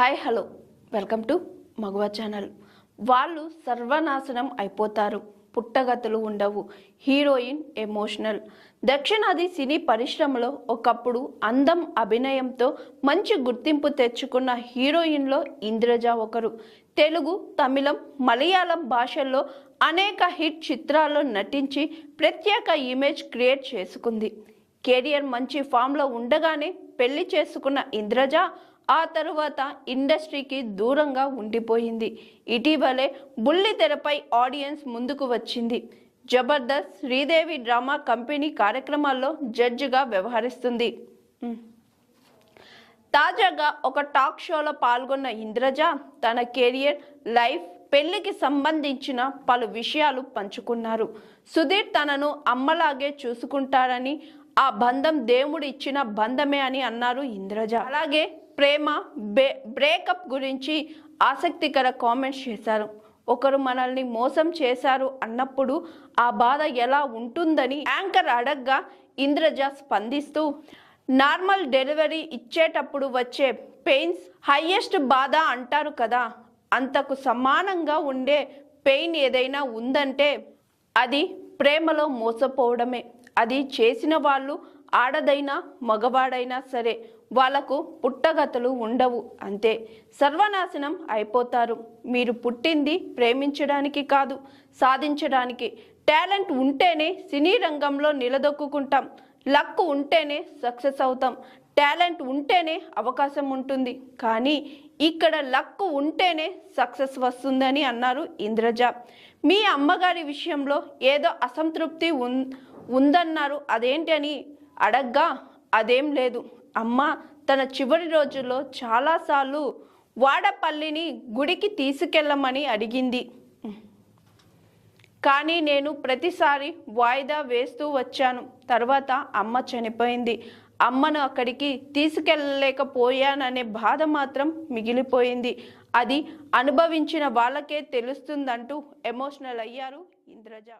Hi hello. Welcome to Maguva channel. వాళ్ళు సర్వనాశనం అయిపోతారు. పుట్టగతులు ఉండవు. Heroine emotional. దక్షిణాది సినీ పరిశ్రమలో ఒకప్పుడు అందం అభినయంతో మంచి గుర్తింపు తెచ్చుకున్న హీరోయిన్లో ఇంద్రజ ఒకరు. తెలుగు తమిళం మలయాళం భాషల్లో అనేక హిట్ చిత్రాల్లో నటించి ప్రత్యేక ఇమేజ్ క్రియేట్ చేసుకుంది. కెరియర్ మంచి ఫామ్లో ఉండగానే పెళ్ళి చేసుకున్న ఇంద్రజ ఆ తరువాత ఇండస్ట్రీకి దూరంగా ఉండిపోయింది. ఇటీవలే బుల్లి తెరపై ఆడియన్స్ ముందుకు వచ్చింది. జబర్దస్త్ శ్రీదేవి డ్రామా కంపెనీ కార్యక్రమాల్లో జడ్జిగా వ్యవహరిస్తుంది. తాజాగా ఒక టాక్ షోలో పాల్గొన్న ఇంద్రజ తన కెరియర్ లైఫ్ పెళ్ళికి సంబంధించిన పలు విషయాలు పంచుకున్నారు. సుధీర్ తనను అమ్మలాగే చూసుకుంటారని ఆ బంధం దేవుడు ఇచ్చిన బంధమే అని అన్నారు ఇంద్రజ. అలాగే ప్రేమ బే బ్రేకప్ గురించి ఆసక్తికర కామెంట్స్ చేశారు. ఒకరు మనల్ని మోసం చేశారు అన్నప్పుడు ఆ బాధ ఎలా ఉంటుందని యాంకర్ అడగ్గా ఇంద్రజ స్పందిస్తూ నార్మల్ డెలివరీ ఇచ్చేటప్పుడు వచ్చే పెయిన్స్ హయ్యెస్ట్ బాధ అంటారు కదా. అంతకు సమానంగా ఉండే పెయిన్ ఏదైనా ఉందంటే అది ప్రేమలో మోసపోవడమే. అది చేసిన వాళ్ళు ఆడదైనా మగవాడైనా సరే వాళ్ళకు పుట్టగతులు ఉండవు అంతే. సర్వనాశనం అయిపోతారు. మీరు పుట్టింది ప్రేమించడానికి కాదు సాధించడానికి. టాలెంట్ ఉంటేనే సినీ రంగంలో నిలదొక్కుంటాం లక్ ఉంటేనే సక్సెస్ అవుతాం. టాలెంట్ ఉంటేనే అవకాశం ఉంటుంది. కానీ ఇక్కడ లక్ ఉంటేనే సక్సెస్ వస్తుందని అన్నారు ఇంద్రజ. మీ అమ్మగారి విషయంలో ఏదో అసంతృప్తి ఉం ఉందన్నారు. అదేంటి అని అడగ్గా అదేం లేదు. అమ్మ తన చివరి రోజుల్లో చాలాసార్లు వాడపల్లిని గుడికి తీసుకెళ్ళమని అడిగింది. కానీ నేను ప్రతిసారి వాయిదా వేస్తూ వచ్చాను. తర్వాత అమ్మ చనిపోయింది. అమ్మను అక్కడికి తీసుకెళ్ళలేకపోయాననే బాధ మాత్రం మిగిలిపోయింది. అది అనుభవించిన వాళ్ళకే తెలుస్తుందంటూ ఎమోషనల్ అయ్యారు ఇంద్రజ.